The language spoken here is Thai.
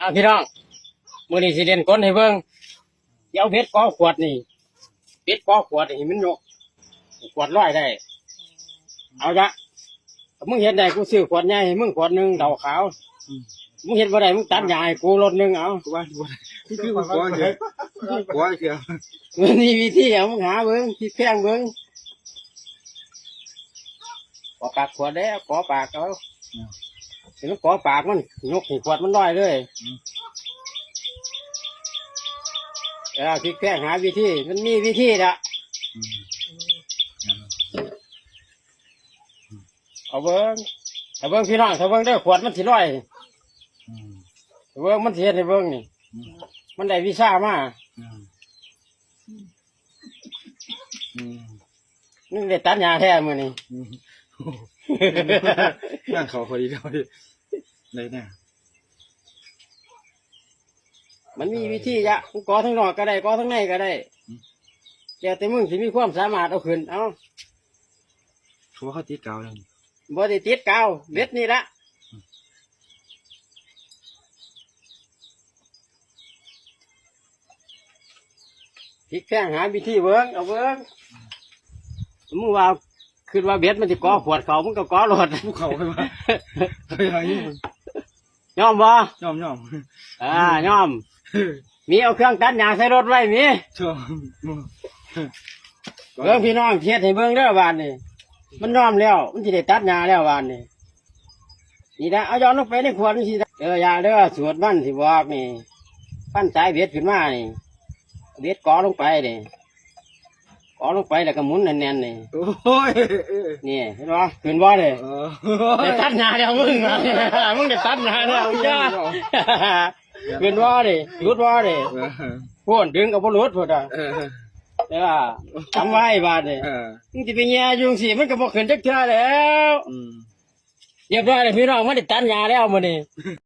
อะพี่น้องมือนี้สิเรียนก้นให้เบิ่งเดี๋ยวเพชรก้อขวดนี่เพชรก้อขวดนี่มันยกขวดร้อยได้ เอาละมึงเห็นได้กูซื้อขวดใหญ่ให้มึงขวดหนึ่งเดาขาวอืมมึงเห็นบ่ได้มึงตัดใหญ่ให้กูรถหนึ่งเอากูว่ากูว่านี่คือกูว่าเฉยกูว่าเฉยมันมีวิธีเอามึงหาเบิ่งคิดแพงเบิ่งขอปากขวดแล้วขอปากเอา เห็นมันขอปากมันยกให้ขวดมันร้อยเลยเออคิดแค่หาวิธี มันมีวิธีละเอาเบิ้งเอาเบิ้งพี่น้องเอาเบิ้งได้อขวดมันสิร้อยเอาเบิ้งมันเสียในเบิ้งนี่ มันได้วิชามานี่ได้ตัดหญ้าแท้มือนี่ นั่งเขาพอดีเขาดิเลยเนี่ยมันมีวิธียะมึงกอทั้งนอกก็ได้กอทั้งในก็ได้แกแต่มึงสิมีความสามารถเอาขึ้นเอาเขาว่าเขาตีเกาแล้วบ่ได้ติดกาวเบ็ดนี่ละพลิกแข้งหาวิธีเบิ้งเอาเบิ้งมึงว่า คือว่าเบ็ดมันจะก่อขวดเขามึงก็ก่อรถภูเขาไปมาไปมายิ่งยอมบ่ยอมยอมอ่ายอม มีเอาเครื่องตัดหญ้าใส่รถไว้มีชอบเบิ้งพี่น้องเทียดให้เบิ้งเด้อบ้านนี่มันยอมแล้ว มันจะได้ตัดหญ้าแล้วบ้านนี่นี่นะเอาย้อนลงไปในขวดนี่สิเอออยาเด้อสวดมันสิบอกนี่ปั้นสายเบ็ดขึ้นมานี่เบ็ดก่อลงไปนี่ ก่อลงไปแล้วก็หมุนแน่นๆนี่โอ้ยนี่เห็นบ่ขึ้นบ่เลยเออได้ตัดหญ้าแล้วมึงอะมึงได้ตัดหญ้าแล้วจ้าขึ้นบ่ดิรุดบ่ดิพูนดึงกับบ่รุดพูดอะเออเออทำไว้บาดนี่เออมึงสิไปแย่อยุงสิมันก็บ่ขึ้นจักเทื่อแล้วอืมเรียบร้อยเลยพี่น้องมันได้ตัดหญ้าแล้วมื้อนี้